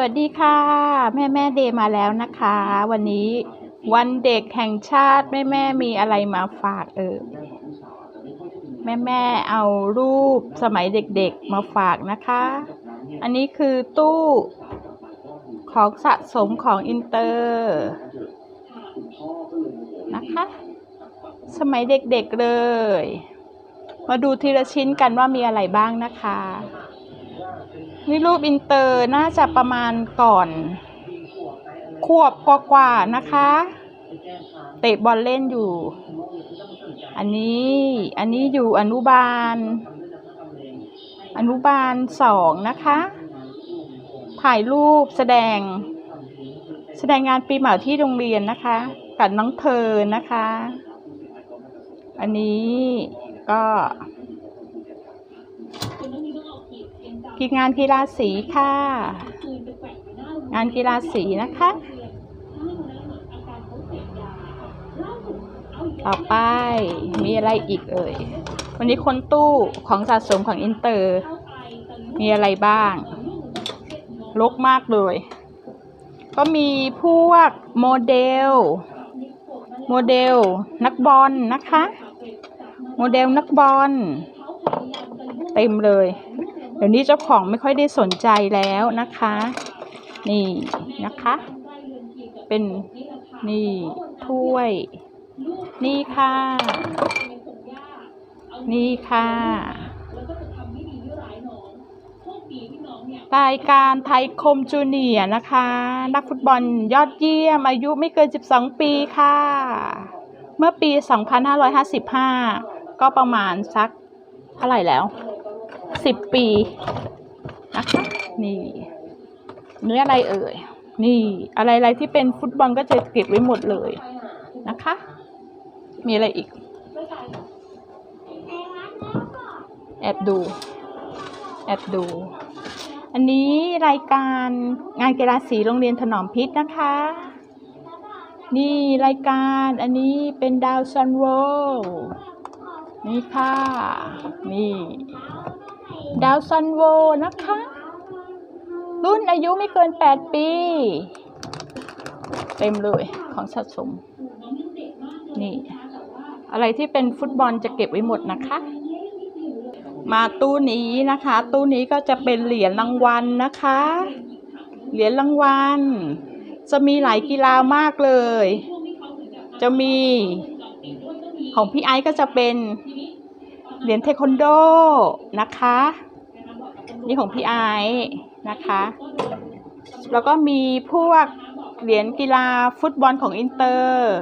วัสดีค่ะ แม่แม่เดย์มาแล้วนะคะ วันนี้วันเด็กแห่งชาติ แม่แม่มีอะไรมาฝากเออแม่แม่เอารูปสมัยเด็กๆมาฝากนะคะ อันนี้คือตู้ของสะสมของอินเตอร์นะคะ สมัยเด็กๆเลย มาดูทีละชิ้นกันว่ามีอะไรบ้างนะคะ นี่รูปอินเตอร์น่าจะประมาณก่อน ขวบกว่าๆนะคะ เตะบอลเล่นอยู่ อันนี้อันนี้อยู่อนุบาล อนุบาลสองนะคะ ถ่ายรูปแสดง แสดงงานปีใหม่ที่โรงเรียนนะคะ กับน้องเธอนะคะ อันนี้ก็ กีงานกีฬาสีค่ะ งานกีฬาสีนะคะ ต่อไปมีอะไรอีกเอ่ย วันนี้คนตู้ของสะสมของอินเตอร์ มีอะไรบ้างลกมากเลย ก็มีพวกโมเดล โมเดล นักบอลนะคะ โมเดลนักบอล เต็มเลย เดี๋ยวนี้เจ้าของไม่ค่อยได้สนใจแล้วนะคะ นี่นะคะ เป็นนี่ถ้วย นี่ค่ะ นี่ค่ะรายการไทยคมจูเนียนะคะ นักฟุตบอลยอดเยี่ยม อายุไม่เกิน 12 ปีค่ะ เมื่อปี 2555 ก็ประมาณสักเท่าไหร่แล้ว 10ปีนะคะนี่เนื้ออะไรเอ่ย นี่อะไรอะไรที่เป็นฟุตบอลก็จะเก็บไว้หมดเลยนะคะ มีอะไรอีก แอบดู แอบดู อันนี้รายการงานกีฬาสีโรงเรียนถนอมพิษนะคะ นี่รายการอันนี้เป็นดาวซันโวนี่ค่ะ นี่ ดาวซันโวนะคะ รุ่นอายุไม่เกิน 8 ปี เต็มเลยของสะสม นี่ อะไรที่เป็นฟุตบอลจะเก็บไว้หมดนะคะ มาตู้นี้นะคะ ตู้นี้ก็จะเป็นเหรียญรางวัลนะคะ เหรียญรางวัล จะมีหลายกีฬามากเลย จะมีของพี่ไอซ์ก็จะเป็น เหรียญเทควันโดนะคะ นี่ของพี่ไอซ์นะคะ แล้วก็มีพวกเหรียญกีฬาฟุตบอลของอินเตอร์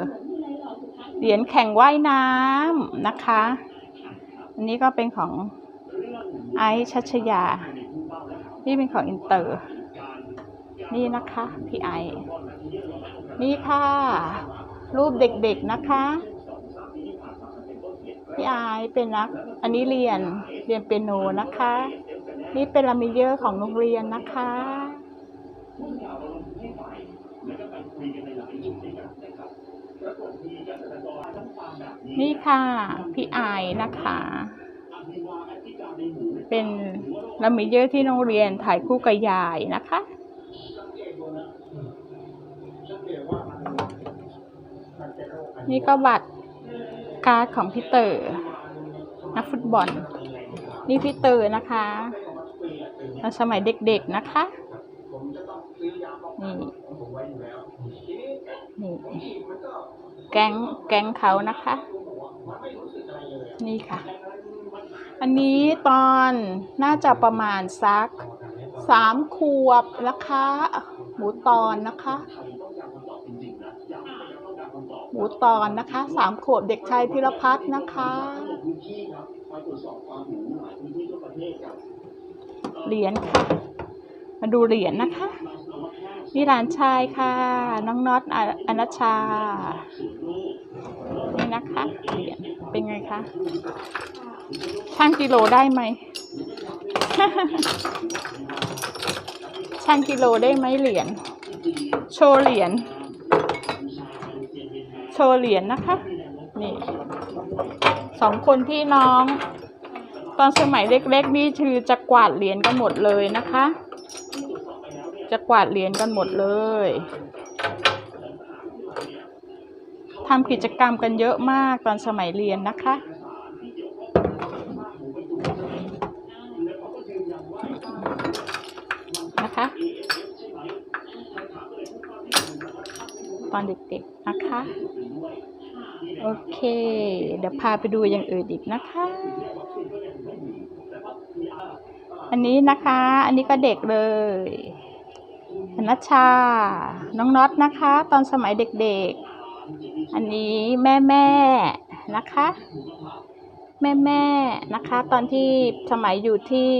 เหรียญแข่งว่ายน้ำนะคะ อันนี้ก็เป็นของไอซ์ชัชยา นี่เป็นของอินเตอร์ นี่นะคะ พี่ไอซ์นี่ค่ะ รูปเด็กๆนะคะ พี่อซ์เป็นนัก อันนี้เรียนเรียนเปียโนนะคะ นี่เป็นลามิเยอร์ของโรงเรียนนะคะนี่ค่ะ พี่อซ์นะคะ เป็นลามิเยอร์ที่โรงเรียนถ่ายคู่กับยายนะคะนี่ก็บัตร การ์ดของพี่เตอ๋อนักฟุตบอล นี่พี่เตอ๋อนะคะตอนสมัยเด็กๆนะคะนี่นี่แก๊งแก๊งเขานะคะ นี่ค่ะ อันนี้ตอนน่าจะประมาณสักสามขวบนะคะ หมูตอนนะคะ หมูตอนนะคะสามขวบเด็กชายธีรพัฒน์นะคะเหรียญค่ะ มาดูเหรียญนะคะนี่หลานชายค่ะ น้องน็อตออนัชชา นี่นะคะเหรียญเป็นไงคะช่างกิโลได้ไหมช่างกิโลได้ไหมเหรียญโชว์เหรียญ โชว์เหรียญนะคะ นี่สองคนพี่น้อง ตอนสมัยเล็กๆนี่คือจะกวาดเหรียญกันหมดเลยนะคะ จะกวาดเหรียญกันหมดเลยทำกิจกรรมกันเยอะมากตอนสมัยเรียนนะคะ ตอนเด็กๆนะคะ โอเค เดี๋ยวพาไปดูอย่างอื่นอีกนะคะ อันนี้นะคะ อันนี้ก็เด็กเลยนัชชา น้องน็อตนะคะ ตอนสมัยเด็กๆ อันนี้แม่แม่นะคะ แม่แม่นะคะ ตอนที่สมัยอยู่ที่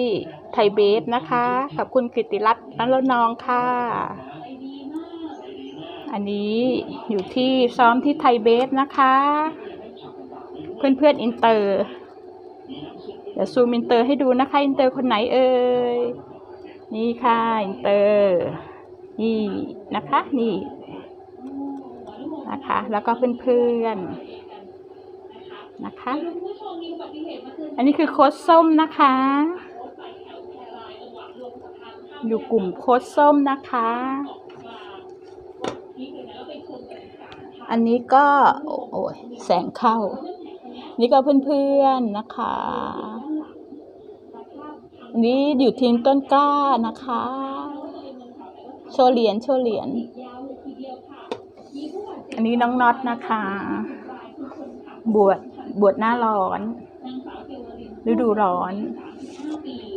ไทยเบสนะคะกับคุณกิติรัตน์นันละนองค่ะ อันนี้อยู่ที่ซ้อมที่ไทยเบสนะคะ เพื่อนเพื่อนอินเตอร์เดี๋ยวซูมอินเตอร์ให้ดูนะคะ อินเตอร์คนไหนเอ่ยนี่ค่ะ อินเตอร์นี่นะคะ นี่นะคะ แล้วก็เพื่อนๆนะคะ อันนี้คือโค้ดส้มนะคะ อยู่กลุ่มโค้ดส้มนะคะ อันนี้ก็โอ้ยแสงเข้า นี่ก็เพื่อนๆนะคะอันนี้อยู่ทีมต้นกล้านะคะ โชว์เหรียญโชว์เหรียญอันนี้น้องน็อตนะคะ บวชบวชหน้าร้อน ฤดูร้อน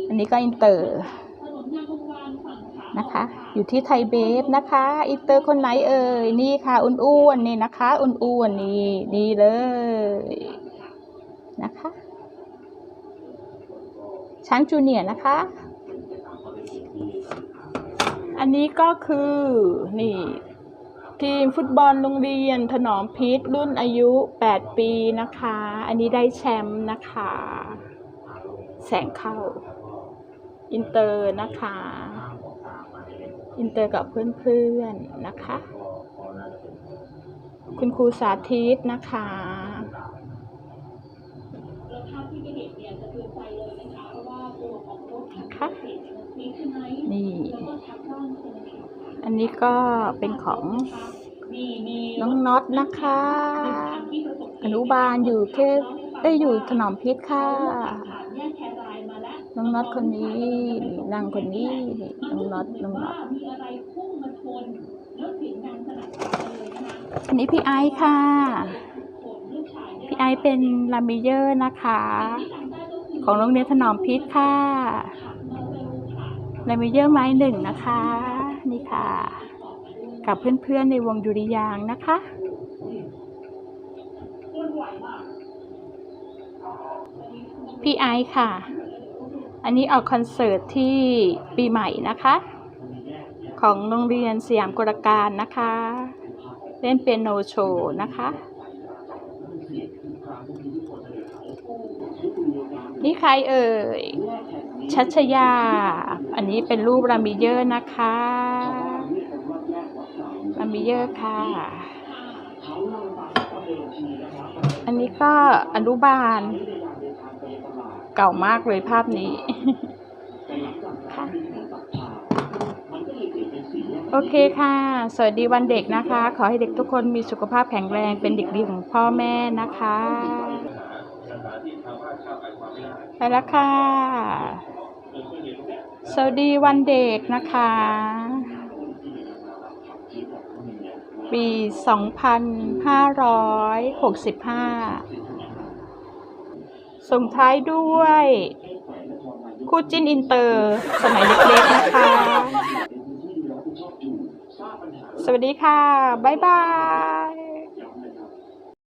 อันนี้ก็อินเตอร์ นะคะ อยู่ที่ไทยเบฟนะคะอินเตอร์คนไหนเอ่ยนี่ค่ะอ้วนๆนี่นะคะอ้วนๆนี่นี่เลยนะคะชั้นจูเนียร์นะคะ อันนี้ก็คือนี่ทีมฟุตบอลโรงเรียนถนอมพิษรุ่นอายุ 8 ปีนะคะ อันนี้ได้แชมป์นะคะ แสงเข้า อินเตอร์นะคะ อินเตอร์กับเพื่อนๆนะคะ คุณครูสาธิตนะคะนะคะนี่อันนี้ก็เป็นของน้องน็อตนะคะ อนุบาลอยู่เทพได้ยอยู่ถนอมพิษค่ะ น้องน็อตคนนี้นางคนนี้น้องน็อตน้องน็อตอันนี้พี่ไอซ์ค่ะ พี่ไอซ์เป็นลามิเยอร์นะคะ ของโรงเรียนถนอมพิษค่ะลามิเยอร์ไม้หนึ่งนะคะ นี่ค่ะ กับเพื่อนๆในวงดุริยางนะคะพี่ไอซ์ค่ะ อันนี้ออกคอนเสิร์ตที่ปีใหม่นะคะ ของโรงเรียนสยามกลการนะคะ เล่นเปียโนโชว์นะคะ นี่ใครเอ่ย ชัชยา อันนี้เป็นรูปรามิเยอร์นะคะรามิเยอร์ค่ะ อันนี้ก็อนุบาล เก่ามากเลยภาพนี้ค่ะโอเคค่ะ สวัสดีวันเด็กนะคะ ขอให้เด็กทุกคนมีสุขภาพแข็งแรง เป็นเด็กดีของพ่อแม่นะคะ ไปแล้วค่ะ สวัสดีวันเด็กนะคะ ปี 2565 ส่งท้ายด้วย คู่จิ้นอินเตอร์ สมัยเล็กๆนะคะ สวัสดีค่ะ บ๊ายบาย